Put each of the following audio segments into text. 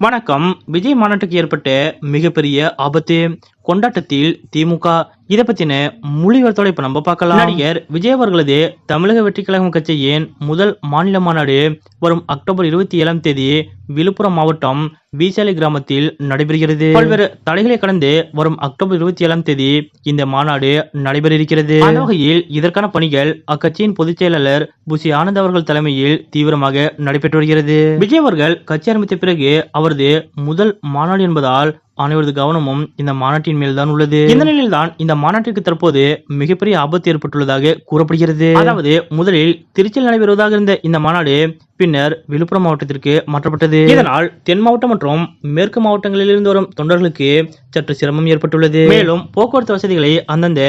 வணக்கம். விஜய் மாநாட்டுக்கு ஏற்பட்ட மிகப்பெரிய ஆபத்து கொண்டாட்டத்தில் திமுக இதை பத்தின மொழிவர்த்தோட இப்ப நம்ம பார்க்கலாம். நடிகர் விஜய் அவர்களது தமிழக வெற்றி கழகம் கட்சியின் முதல் மாநில மாநாடு வரும் அக்டோபர் இருபத்தி ஏழாம் தேதி விழுப்புரம் மாவட்டம் வீசாலி கிராமத்தில் நடைபெறுகிறது. பல்வேறு தடைகளை கடந்து வரும் அக்டோபர் இருபத்தி ஏழாம் தேதி இந்த மாநாடு நடைபெற இருக்கிறது அந்த வகையில் இதற்கான பணிகள் அக்கட்சியின் பொதுச் செயலாளர் புசி ஆனந்த் அவர்கள் தலைமையில் தீவிரமாக நடைபெற்று வருகிறது. விஜய் அவர்கள் கட்சி ஆரம்பித்த பிறகு அவரது முதல் மாநாடு என்பதால் அனைவரது கவனமும் இந்த மாநாட்டின் மேல் தான் உள்ளது. இந்த நிலையில் தான் இந்த மாநாட்டிற்கு தற்போது மிகப்பெரிய ஆபத்து ஏற்பட்டுள்ளதாக கூறப்படுகிறது. அதாவது முதலில் திருச்சியில் நடைபெறுவதாக இருந்த இந்த மாநாடு பின்னர் விழுப்புரம் மாவட்டத்திற்கு மாற்றப்பட்டது. இதனால் தென் மாவட்டம் மற்றும் மேற்கு மாவட்டங்களில் இருந்து வரும் தொண்டர்களுக்கு சற்று சிரமம் ஏற்பட்டுள்ளது. மேலும் போக்குவரத்து வசதிகளை அந்தந்த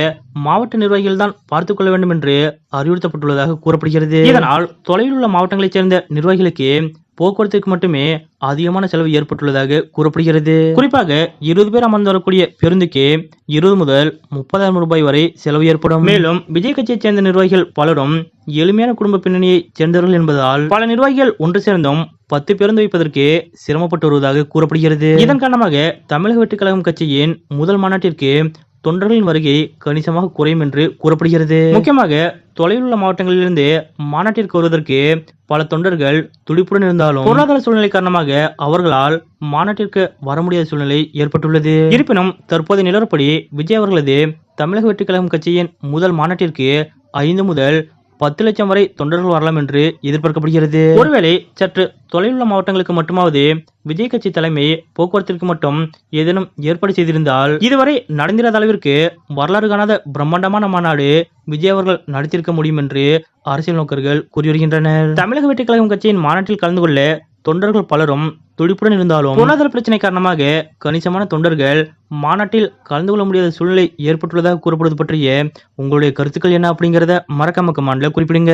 மாவட்ட நிர்வாகிகள் தான் பார்த்துக் கொள்ள வேண்டும் என்று அறிவுறுத்தப்பட்டுள்ளதாக கூறப்படுகிறது. இதனால் தொலைவில் உள்ள மாவட்டங்களைச் சேர்ந்த நிர்வாகிகளுக்கு போக்குவரத்துக்கு மட்டுமே அதிகமான செலவு ஏற்பட்டுள்ளதாக கூறப்படுகிறது. குறிப்பாக இருபது பேர் அமர்ந்து வரக்கூடிய பேருந்துக்கு இருபது முதல் முப்பதாயிரம் ரூபாய் வரை செலவு ஏற்படும். மேலும் விஜய் கட்சியைச் சேர்ந்த நிர்வாகிகள் பலரும் எளிமையான குடும்ப பின்னணியைச் சேர்ந்தவர்கள் என்பதால் பல நிர்வாகிகள் ஒன்று சேர்ந்தும் பத்து பேருந்து வைப்பதற்கு சிரமப்பட்டு வருவதாக கூறப்படுகிறது. இதன் காரணமாக தமிழக வெற்றிக் கழகம் கட்சியின் முதல் மாநாட்டிற்கு தொண்டர்களின் வருகை கணிசமாக குறையும் என்று கூறப்படுகிறது. முக்கியமாக தொலைவில் உள்ள மாவட்டங்களிலிருந்து மாநாட்டிற்கு வருவதற்கு பல தொண்டர்கள் துடிப்புடன் இருந்தாலும் பொருளாதார சூழ்நிலை காரணமாக அவர்களால் மாநாட்டிற்கு வர முடியாத சூழ்நிலை ஏற்பட்டுள்ளது. இருப்பினும் தற்போதைய நிலவரப்படி விஜய் அவர்களது தமிழக வெற்றி கழகம் கட்சியின் முதல் மாநாட்டிற்கு ஐந்து முதல் பத்து லட்சம் வரை தொண்டர்கள் வரலாம் என்று எதிர்பார்க்கப்படுகிறது. ஒருவேளை சற்று தொலைவுள்ள மாவட்டங்களுக்கு மட்டுமாவது விஜய் கட்சி தலைமை போக்குவரத்திற்கு மட்டும் ஏதேனும் ஏற்பாடு செய்திருந்தால் இதுவரை நடந்திராத அளவிற்கு வரலாறு காணாத பிரம்மாண்டமான மாநாடு விஜய் அவர்கள் நடத்தியிருக்க முடியும் என்று அரசியல் நோக்கர்கள் கூறி வருகின்றனர். தமிழக வெற்றி கழகம் கட்சியின் மாநாட்டில் கலந்து கொள்ள தொண்டர்கள் பலரும் துடிப்புடன் இருந்தாலும் பொருளாதார பிரச்சனை காரணமாக கணிசமான தொண்டர்கள் மாநாட்டில் கலந்து கொள்ள முடியாத சூழ்நிலை ஏற்பட்டுள்ளதாக கூறப்படுவது பற்றிய உங்களுடைய கருத்துக்கள் என்ன அப்படிங்கிறத மறக்காம கமாண்டில் குறிப்பிடுங்க.